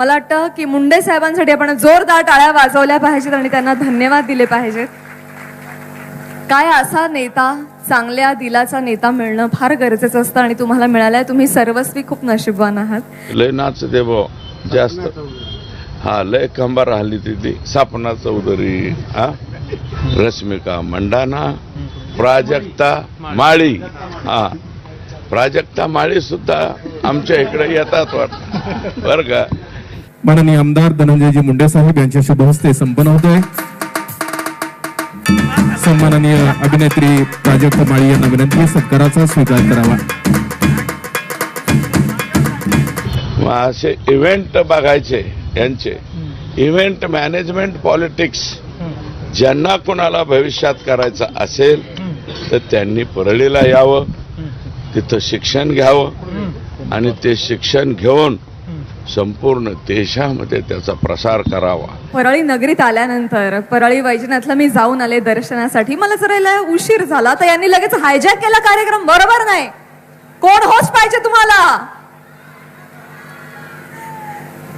मला वाटतं की मुंडे साहेबांसाठी आपण जोरदार टाळ्या वाजवल्या पाहिजेत आणि त्यांना धन्यवाद दिले पाहिजेत. काय असा नेता चांगल्या दिलाचा नेता मिळणं फार गरजेचं असतं आणि तुम्हाला मिळालंय. तुम्ही सर्वस्वी खूप नशीबवान आहात. लय नाचते बो जास्त. हा लय कंबा राहिली तिथे. सापना चौधरी हा? रश्मिका मंडाना प्राजक्ता माळी. हा. प्राजक्ता माळी सुद्धा आमच्या इकडे येतात वाटत. बर का? माननीय आमदार धनंजयजी मुंडे साहेब यांच्या शुभ हस्ते संपन्न होत आहे सन्माननीय अभिनेत्री प्राजक्त माळी यांना विनंती सत्काराचा स्वीकार करावा. असे इव्हेंट बघायचे यांचे. इव्हेंट मॅनेजमेंट पॉलिटिक्स ज्यांना कोणाला भविष्यात करायचं असेल तर त्यांनी परळीला यावं तिथं शिक्षण घ्यावं आणि ते शिक्षण घेऊन संपूर्ण देशामध्ये त्याचा प्रसार करावा. परळी नगरीत आल्यानंतर परळी वैजनाथला मी जाऊन आले दर्शनासाठी. मला जरा उशीर झाला तर यांनी लगेच हायजॅक केला कार्यक्रम. बरोबर नाही. कोण होच पाहिजे तुम्हाला?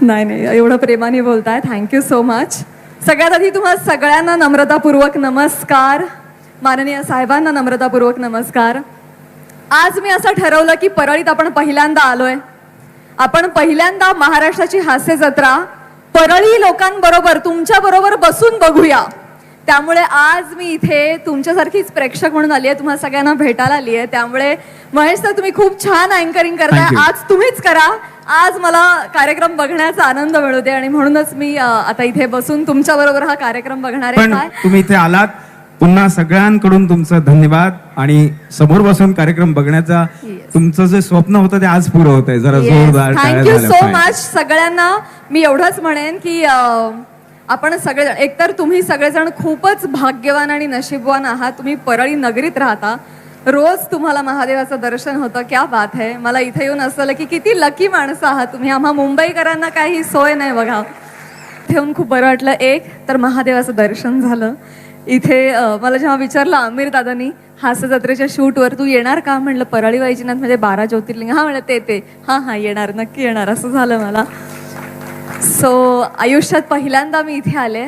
नाही नाही एवढं प्रेमाने बोलताय. थँक्यू सो मच सगळ्यात आधी तुम्हाला सगळ्यांना नम्रतापूर्वक नमस्कार. माननीय साहेबांना नम्रतापूर्वक नमस्कार. आज मी असं ठरवलं की परळीत आपण पहिल्यांदा आलोय. आपण पहिल्यांदा महाराष्ट्राची हास्य जत्रा परळी लोकांबरोबर तुमच्या बरोबर बसून बघूया. त्यामुळे आज मी इथे तुमच्यासारखीच प्रेक्षक म्हणून आली आहे तुम्हाला सगळ्यांना भेटायला आली आहे. त्यामुळे महेश सर तुम्ही खूप छान अँकरिंग करताय. आज तुम्हीच करा. आज मला कार्यक्रम बघण्याचा आनंद मिळू दे आणि म्हणूनच मी आता इथे बसून तुमच्या बरोबर हा कार्यक्रम बघणार आहे. तुम्ही इथे आलात. पुन्हा सगळ्यांकडून तुमचं धन्यवाद आणि समोर बसून कार्यक्रम बघण्याचा. तुमचं जे स्वप्न होतं ते आज पुरं होत आहे जरा जोरदार थँक्यू सो. मच सगळ्यांना मी एवढंच म्हणेन की आपण सगळेजण एकतर तुम्ही सगळेजण खूपच भाग्यवान आणि नशीबवान आहात. तुम्ही परळी नगरीत राहता. रोज तुम्हाला महादेवाचं दर्शन होतं. क्या बात आहे मला इथे येऊन असलं की किती लकी माणसं आहात तुम्ही. आम्हा मुंबईकरांना काही सोय नाही बघा. येऊन खूप बरं वाटलं. एक तर महादेवाचं दर्शन झालं. इथे मला जेव्हा विचारलं आमिर दादानी हास्य जत्रेच्या शूटवर तू येणार का? म्हणलं परळी वैजनाथ म्हणजे बारा ज्योतिर्लिंग. हा म्हणलं ते ते. हा हा येणार नक्की येणार असं झालं मला. सो आयुष्यात पहिल्यांदा मी इथे आले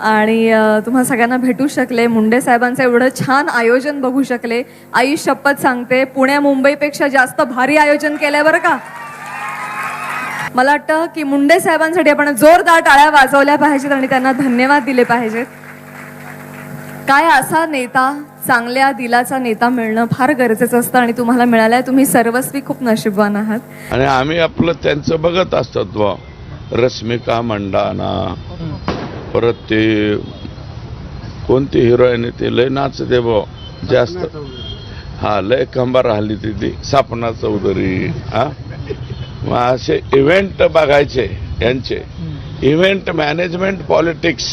आणि तुम्हा सगळ्यांना भेटू शकले. मुंडे साहेबांचं एवढं छान आयोजन बघू शकले. आई शपथ सांगते पुण्या मुंबईपेक्षा जास्त भारी आयोजन केलंय बरं का. मला वाटतं की मुंडे साहेबांसाठी आपण जोरदार टाळ्या वाजवल्या पाहिजेत आणि त्यांना धन्यवाद दिले पाहिजेत. काय असा नेता चांगल्या दिलाचा नेता मिळणं फार गरजेचं असतं आणि तुम्हाला मिळालंय. तुम्ही सर्वस्वी खूप नशीबवान आहात. आणि आम्ही आपलं त्यांचं बघत असतात बुवा रश्मिका मंडाना. परत ते कोणती हिरोईन ते? लय नाचते बुवा जास्त. हा लय कंबार राहिली तिथे सापना चौधरी हा? मग असे इव्हेंट बघायचे यांचे. इव्हेंट मॅनेजमेंट पॉलिटिक्स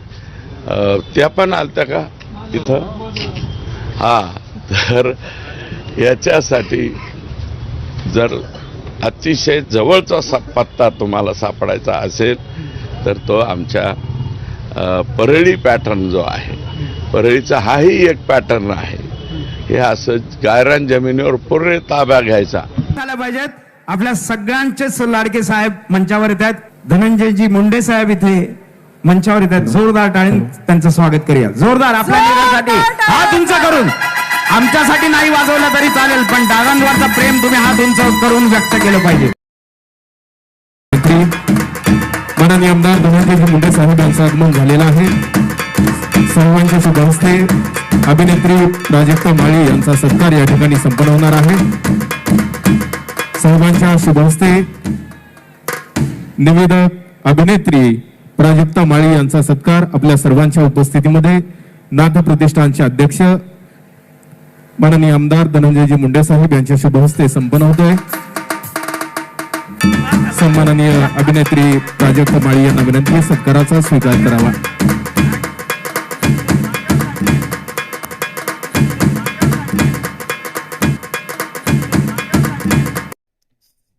त्या पण आलत्या का इथं? हा तर याच्यासाठी जर अतिशय जवळचा सा पत्ता तुम्हाला सापडायचा असेल तर तो आमच्या परळी पॅटर्न जो आहे परळीचा हाही एक पॅटर्न आहे. हे असं गायरान जमिनीवर पूर्ण ताब्या घ्यायचा. झाल्या पाहिजेत. आपल्या सगळ्यांचेच लाडके साहेब मंचावर येत आहेत. धनंजयजी मुंडे साहेब इथे मंचावर येत आहेत जोरदार टाळी त्यांचं स्वागत करूया. जोरदार आपल्या टाळ्या! हात उंच करून. आमच्यासाठी नाही वाजवलं तरी चालेल पण दादांवरचं प्रेम तुम्ही हात उंच करून व्यक्त केलं पाहिजे. माननीय आमदार धनंजयजी मुंडे साहेब यांचं आगमन झालेलं आहे. सर्वांच्या शुभ हस्ते अभिनेत्री प्राजक्ता माळी यांचा सत्कार या ठिकाणी संपन्न होणार आहे. सर्वांच्या शुभ हस्ते निवेदक अभिनेत्री प्राजक्ता माळी यांचा सत्कार आपल्या सर्वांच्या उपस्थितीमध्ये नाथ प्रतिष्ठानचे अध्यक्ष माननीय आमदार धनंजयजी मुंडे साहेब यांच्या शुभ हस्ते संपन्न आहे सन्माननीय अभिनेत्री प्राजक्ता माळी यांना विनंती सत्काराचा स्वीकार करावा.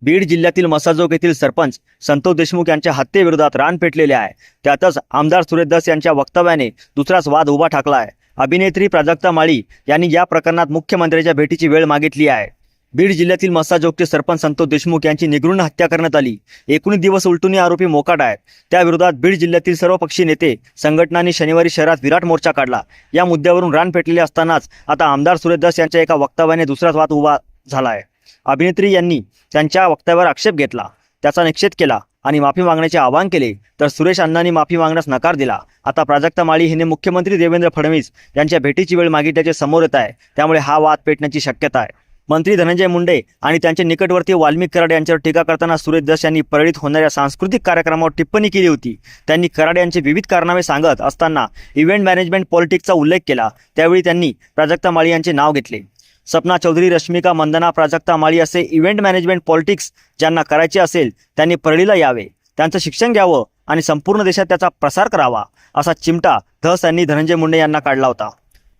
बीड जिल्ह्यातील मसाजोग येथील सरपंच संतोष देशमुख यांच्या हत्येविरोधात रान पेटलेले आहे. त्यातच आमदार सुरेश यांच्या वक्तव्याने दुसराच वाद उभा ठाकला आहे. अभिनेत्री प्राजक्ता माळी यांनी या प्रकरणात मुख्यमंत्र्यांच्या भेटीची वेळ मागितली आहे. बीड जिल्ह्यातील मसाजोगचे सरपंच संतोष देशमुख यांची निगृण हत्या करण्यात आली. एकोणीस दिवस उलटूनही आरोपी मोकाट आहेत. त्याविरोधात बीड जिल्ह्यातील सर्व पक्षी नेते संघटनांनी शनिवारी शहरात विराट मोर्चा काढला. या मुद्द्यावरून रान पेटलेले असतानाच आता आमदार सुरेश यांच्या एका वक्तव्याने दुसराच वाद उभा झाला आहे. अभिनेत्री यांनी त्यांच्या वक्तव्यावर आक्षेप घेतला. त्याचा निषेध केला आणि माफी मागण्याचे आवाहन केले. तर सुरेश अण्णांनी माफी मागण्यास नकार दिला. आता प्राजक्ता माळी हिने मुख्यमंत्री देवेंद्र फडणवीस यांच्या भेटीची वेळ मागितल्याचे समोर येत आहे. त्यामुळे हा वाद पेटण्याची शक्यता आहे. मंत्री धनंजय मुंडे आणि त्यांचे निकटवर्ती वाल्मिक कराड यांच्यावर टीका करताना सुरेश दस यांनी परळीत होणाऱ्या सांस्कृतिक कार्यक्रमावर टिप्पणी केली होती. त्यांनी कराड यांचे विविध कारनामे सांगत असताना इव्हेंट मॅनेजमेंट पॉलिटिक्सचा उल्लेख केला. त्यावेळी त्यांनी प्राजक्ता माळी यांचे नाव घेतले. सपना चौधरी रश्मिका मंदना प्राजक्ता माळी असे इव्हेंट मॅनेजमेंट पॉलिटिक्स ज्यांना करायचे असेल त्यांनी परळीला यावे. त्यांचं शिक्षण घ्यावं आणि संपूर्ण देशात त्याचा प्रसार करावा असा चिमटा धस यांनी धनंजय मुंडे यांना काढला होता.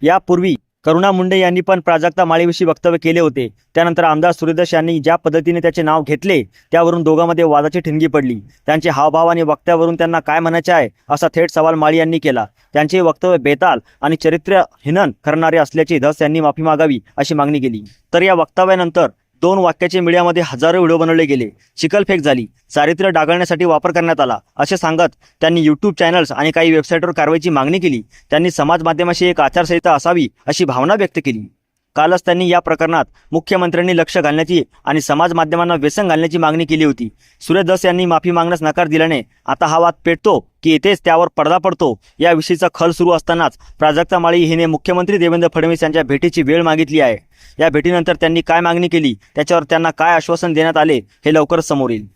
यापूर्वी करुणा मुंडे यांनी पण प्राजक्ता माळीविषयी वक्तव्य केले होते. त्यानंतर आमदार सूर्यदश यांनी ज्या पद्धतीने त्याचे नाव घेतले त्यावरून दोघांमध्ये वादाची ठिणगी पडली. त्यांचे हावभाव आणि वक्त्यावरून त्यांना काय म्हणायचे आहे असा थेट सवाल माळी यांनी केला. त्यांचे वक्तव्य बेताल आणि चरित्र हिनन करणारे असल्याची धस यांनी माफी मागावी अशी मागणी केली. तर या वक्तव्यानंतर दोन वाक्याचे मीडियामध्ये हजारो व्हिडिओ बनवले गेले. चिकलफेक झाली. चारित्र्य डागळण्यासाठी वापर करण्यात आला. असे सांगत त्यांनी यूट्यूब चॅनल्स आणि काही वेबसाईटवर कारवाईची मागणी केली. त्यांनी समाज माध्यमाशी एक आचारसंहिता असावी अशी भावना व्यक्त केली. कालच त्यांनी या प्रकरणात मुख्यमंत्र्यांनी लक्ष घालण्याची आणि समाज माध्यमांना व्यसन घालण्याची मागणी केली होती. सुरेश दस यांनी माफी मागण्यास नकार दिल्याने आता हा वाद पेटतो की येथेच त्यावर पडदा पडतो याविषयीचा खल सुरू असतानाच प्राजक्ता माळी हिने मुख्यमंत्री देवेंद्र फडणवीस यांच्या भेटीची वेळ मागितली आहे. या भेटीनंतर त्यांनी काय मागणी केली? त्याच्यावर त्यांना काय आश्वासन देण्यात आले? हे लवकरच समोर येईल.